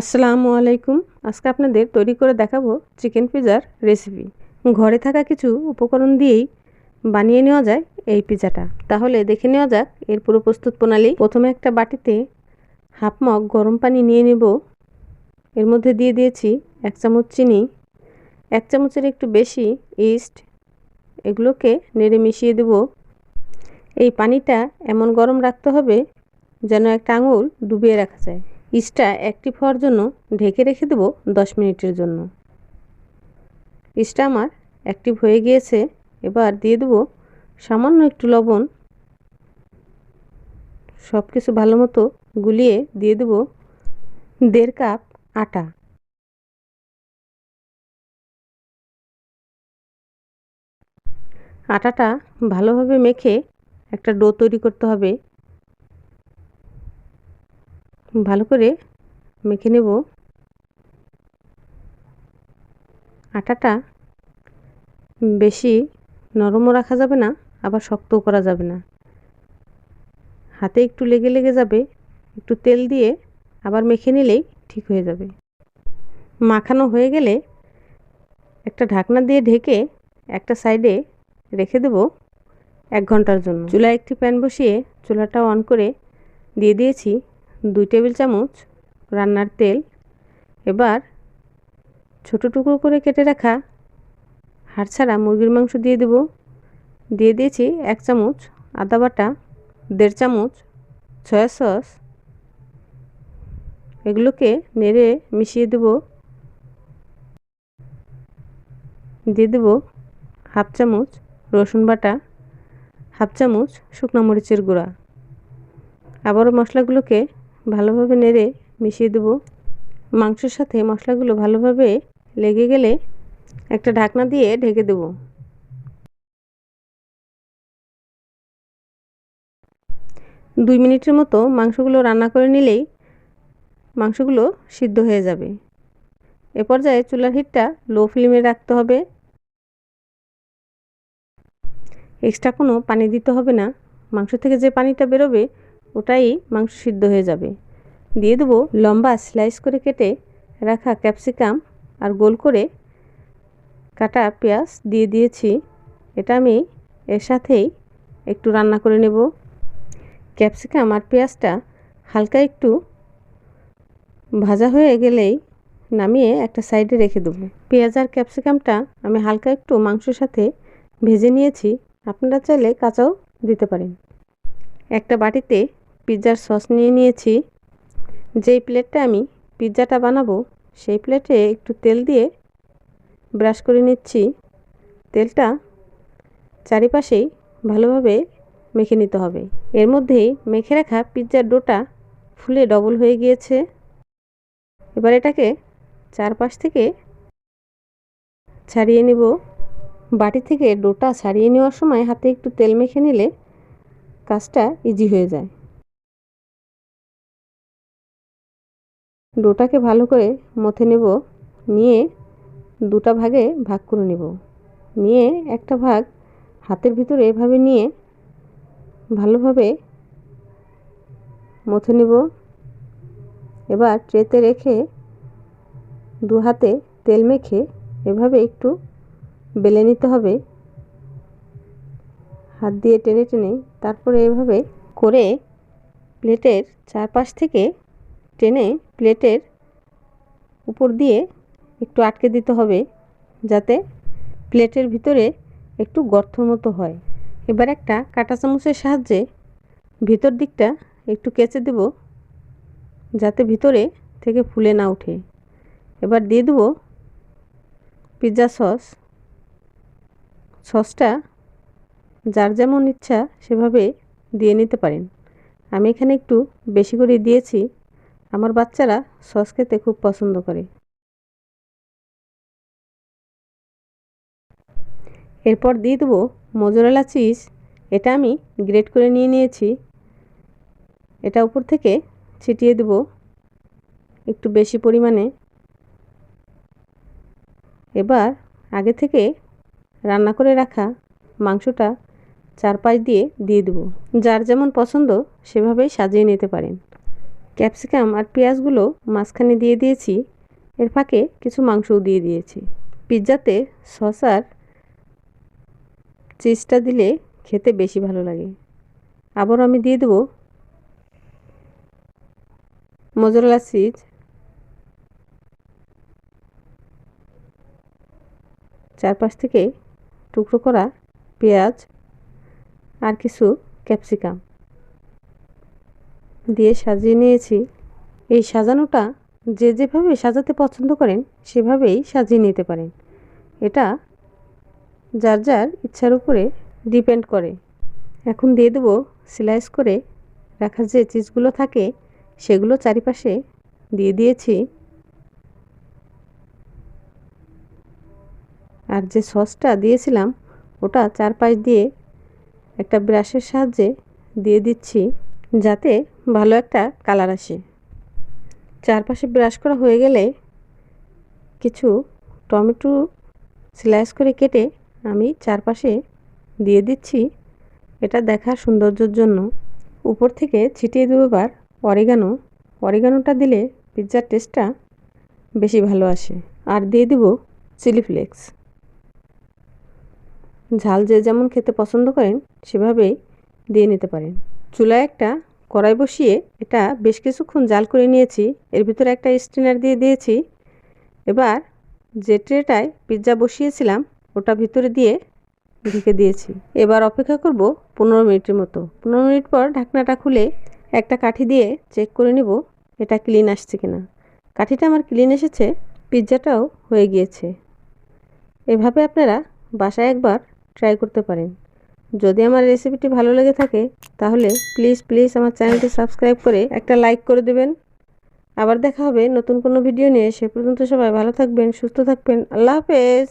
আসসালামু আলাইকুম। আজকে আপনাদের তৈরি করে দেখাবো চিকেন পিজার রেসিপি। ঘরে থাকা কিছু উপকরণ দিয়েই বানিয়ে নেওয়া যায় এই পিজাটা। তাহলে দেখে নেওয়া যাক এর পুরো প্রস্তুত প্রণালী। প্রথমে একটা বাটিতে হাফ মগ গরম পানি নিয়ে নেব। এর মধ্যে দিয়ে দিয়েছি এক চামচ চিনি, এক চামচের একটু বেশি ইস্ট। এগুলোকে নেড়ে মিশিয়ে দেব। এই পানিটা এমন গরম রাখতে হবে যেন একটা আঙুল ডুবিয়ে রাখা যায়। ইস্টটা অ্যাক্টিভ হওয়ার জন্য ঢেকে রেখে দেব দশ মিনিটের জন্য। ইস্টটা আমার অ্যাক্টিভ হয়ে গিয়েছে, এবার দিয়ে দেবো সামান্য একটু লবণ। সব কিছু ভালো মতো গুলিয়ে দিয়ে দেব দেড় কাপ আটা। আটাটা ভালোভাবে মেখে একটা ডো তৈরি করতে হবে। ভালো করে মেখে নেব। আটাটা বেশি নরমও রাখা যাবে না, আবার শক্তও করা যাবে না। হাতে একটু লেগে লেগে যাবে, একটু তেল দিয়ে আবার মেখে নিলেই ঠিক হয়ে যাবে। মাখানো হয়ে গেলে একটা ঢাকনা দিয়ে ঢেকে একটা সাইডে রেখে দেব এক ঘণ্টার জন্য। চুলায় একটি প্যান বসিয়ে চুলাটা অন করে দিয়ে দিয়েছি দুই টেবিল চামচ রান্নার তেল। এবার ছোটো টুকরো করে কেটে রাখা হাড় ছাড়া মুরগির মাংস দিয়ে দেব। দিয়ে দিয়েছি এক চামচ আদা বাটা, দেড় চামচ সয়া সস। এগুলোকে নেড়ে মিশিয়ে দেব। দিয়ে দেব হাফ চামচ রসুন বাটা, হাফ চামচ শুকনো মরিচের গুঁড়া। আবারও মশলাগুলোকে ভালোভাবে নেড়ে মিশিয়ে দেব। মাংসের সাথে মশলাগুলো ভালোভাবে লেগে গেলে একটা ঢাকনা দিয়ে ঢেকে দেব। দুই মিনিটের মতো মাংসগুলো রান্না করে নিলেই মাংসগুলো সিদ্ধ হয়ে যাবে। এ পর্যায়ে চুলার হিটটা লো ফ্লেমে রাখতে হবে। এক্সট্রা কোনো পানি দিতে হবে না। মাংস থেকে যে পানিটা বেরোবে ওটাই মাংস সিদ্ধ হয়ে যাবে। দিয়ে দেবো লম্বা স্লাইস করে কেটে রাখা ক্যাপসিকাম আর গোল করে কাটা পেঁয়াজ দিয়ে দিয়েছি। এটা আমি এর সাথেই একটু রান্না করে নেব। ক্যাপসিকাম আর পেঁয়াজটা হালকা একটু ভাজা হয়ে গেলেই নামিয়ে একটা সাইডে রেখে দেবো। পেঁয়াজ আর ক্যাপসিকামটা আমি হালকা একটু মাংসের সাথে ভেজে নিয়েছি। আপনারা চাইলে কাঁচাও দিতে পারেন। একটা বাটিতে পিৎজার সস নিয়ে নিয়েছি। যেই প্লেটটা আমি পিৎজাটা বানাবো, সেই প্লেটে একটু তেল দিয়ে ব্রাশ করে নিচ্ছি। তেলটা চারিপাশেই ভালোভাবে মেখে নিতে হবে। এর মধ্যেই মেখে রাখা পিৎজার ডোটা ফুলে ডবল হয়ে গিয়েছে। এবার এটাকে চারপাশ থেকে ছাড়িয়ে নেব। বাটি থেকে ডোটা ছাড়িয়ে নেওয়ার সময় হাতে একটু তেল মেখে নিলে কাজটা ইজি হয়ে যায়। ডোটাকে ভালো করে মথে নেব, নিয়ে দুটা ভাগে ভাগ করে নেব। নিয়ে একটা ভাগ হাতের ভিতরে এভাবে নিয়ে ভালোভাবে মথে নেব। এবার ট্রেতে রেখে দু হাতে তেল মেখে এভাবে একটু বেলে নিতে হবে। হাত দিয়ে টেনে টেনে তারপরে এভাবে করে প্লেটের চারপাশ থেকে টেনে প্লেটের উপর দিয়ে একটু আটকে দিতে হবে যাতে প্লেটের ভিতরে একটু গর্তর মতো হয়। এবার একটা কাঁটা চামচের সাহায্যে ভিতর দিকটা একটু কেচে দেব যাতে ভিতরে থেকে ফুলে না ওঠে। এবার দিয়ে দেবো পিৎজা সস। সসটা যার যেমন ইচ্ছা সেভাবে দিয়ে নিতে পারেন। আমি এখানে একটু বেশি করে দিয়েছি। আমার বাচ্চারা সস খেতে খুব পছন্দ করে। এরপর দিয়ে দেবো মোজরেলা চিজ। এটা আমি গ্রেট করে নিয়ে নিয়েছি। এটা উপর থেকে ছিটিয়ে দেব একটু বেশি পরিমাণে। এবার আগে থেকে রান্না করে রাখা মাংসটা চারপাশ দিয়ে দিয়ে দেবো। যার যেমন পছন্দ সেভাবেই সাজিয়ে নিতে পারেন। ক্যাপসিকাম আর পেঁয়াজগুলো মাঝখানে দিয়ে দিয়েছি। এর ফাঁকে কিছু মাংসও দিয়ে দিয়েছি। পিৎজাতে সস আর চিজটা দিলে খেতে বেশি ভালো লাগে। আবার আমি দিয়ে দেবো মোজরেলা চিজ। চারপাশ থেকে টুকরো করা পেঁয়াজ আর কিছু ক্যাপসিকাম। দিয়ে সাজিয়ে নিয়েছি। এই সাজানোটা যে যেভাবে সাজাতে পছন্দ করেন, সেভাবেই সাজিয়ে নিতে পারেন। এটা যার যার ইচ্ছার উপরে ডিপেন্ড করে। এখন দিয়ে দেবো স্লাইস করে রাখা যে চিজগুলো থাকে, সেগুলো চারিপাশে দিয়ে দিয়েছি। আর যে সসটা দিয়েছিলাম, ওটা চারপাশ দিয়ে একটা ব্রাশের সাহায্যে দিয়ে দিচ্ছি। যাতে ভালো একটা কালার আসে। চারপাশে ব্রাশ করা হয়ে গেলে কিছু টমেটো স্লাইস করে কেটে আমি চারপাশে দিয়ে দিচ্ছি। এটা দেখার সৌন্দর্যের জন্য। উপর থেকে ছিটিয়ে দেবো এবার অরিগানো। অরিগানোটা দিলে পিৎজার টেস্টটা বেশি ভালো আসে। আর দিয়ে দেবো চিলি ফ্লেক্স। ঝাল যে যেমন খেতে পছন্দ করেন, সেভাবেই দিয়ে নিতে পারেন। চুলায় একটা কড়াই বসিয়ে এটা বেশ কিছুক্ষণ জাল করে নিয়েছি। এর ভিতরে একটা স্টিনার দিয়ে দিয়েছি। এবার যে ট্রেটায় পিৎজা বসিয়েছিলাম, ওটা ভিতরে দিয়ে ঢেকে দিয়েছি। এবার অপেক্ষা করব পনেরো মিনিটের মতো। পনেরো মিনিট পর ঢাকনাটা খুলে একটা কাঠি দিয়ে চেক করে নিব, এটা ক্লিন আসছে কিনা। কাঠিটা আমার ক্লিন এসেছে, পিৎজাটাও হয়ে গিয়েছে। এভাবে আপনারা বাসায় একবার ট্রাই করতে পারেন। যদি আমার রেসিপিটি ভালো লেগে থাকে, তাহলে প্লিজ প্লিজ আমার চ্যানেলটি সাবস্ক্রাইব করে একটা লাইক করে দেবেন। আবার দেখা হবে নতুন কোনো ভিডিও নিয়ে। সে পর্যন্ত সবাই ভালো থাকবেন, সুস্থ থাকবেন। আল্লাহ হাফেজ!